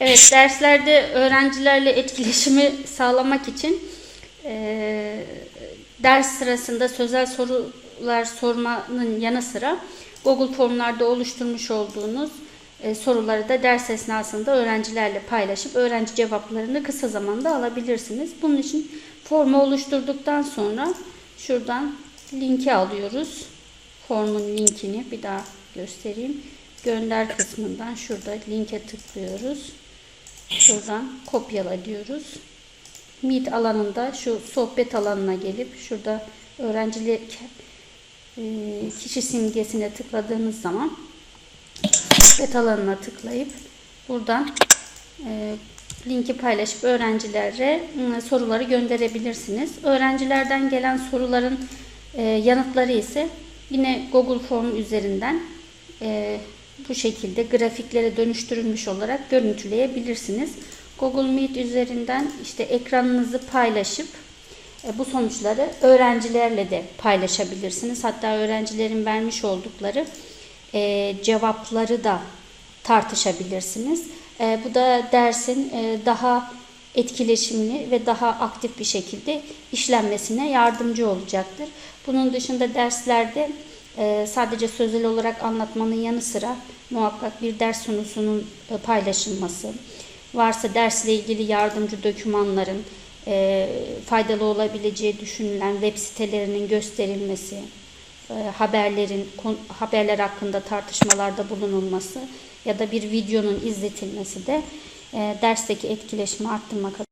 Evet, derslerde öğrencilerle etkileşimi sağlamak için eee, ders sırasında sözel sorular sormanın yanı sıra Google formlarda oluşturmuş olduğunuz e, soruları da ders esnasında öğrencilerle paylaşıp öğrenci cevaplarını kısa zamanda alabilirsiniz. Bunun için formu oluşturduktan sonra şuradan linki alıyoruz. Formun linkini bir daha göstereyim. Gönder kısmından şurada linke tıklıyoruz. Şuradan kopyala diyoruz. Meet alanında şu sohbet alanına gelip şurada öğrencilik e, kişi simgesine tıkladığınız zaman sohbet alanına tıklayıp buradan e, linki paylaşıp öğrencilere e, soruları gönderebilirsiniz. Öğrencilerden gelen soruların yanıtları ise yine Google Form üzerinden bu şekilde grafiklere dönüştürülmüş olarak görüntüleyebilirsiniz. Google Meet üzerinden işte ekranınızı paylaşıp e, bu sonuçları öğrencilerle de paylaşabilirsiniz. Hatta öğrencilerin vermiş oldukları e, cevapları da tartışabilirsiniz. E, bu da dersin daha etkileşimli ve daha aktif bir şekilde işlenmesine yardımcı olacaktır. Bunun dışında derslerde e, sadece sözel olarak anlatmanın yanı sıra muhakkak bir ders sunusunun e, paylaşılması, varsa dersle ilgili yardımcı dokümanların e, faydalı olabileceği düşünülen web sitelerinin gösterilmesi, e, haberlerin haberler hakkında tartışmalarda bulunulması ya da bir videonun izletilmesi de dersteki etkileşimi arttırmak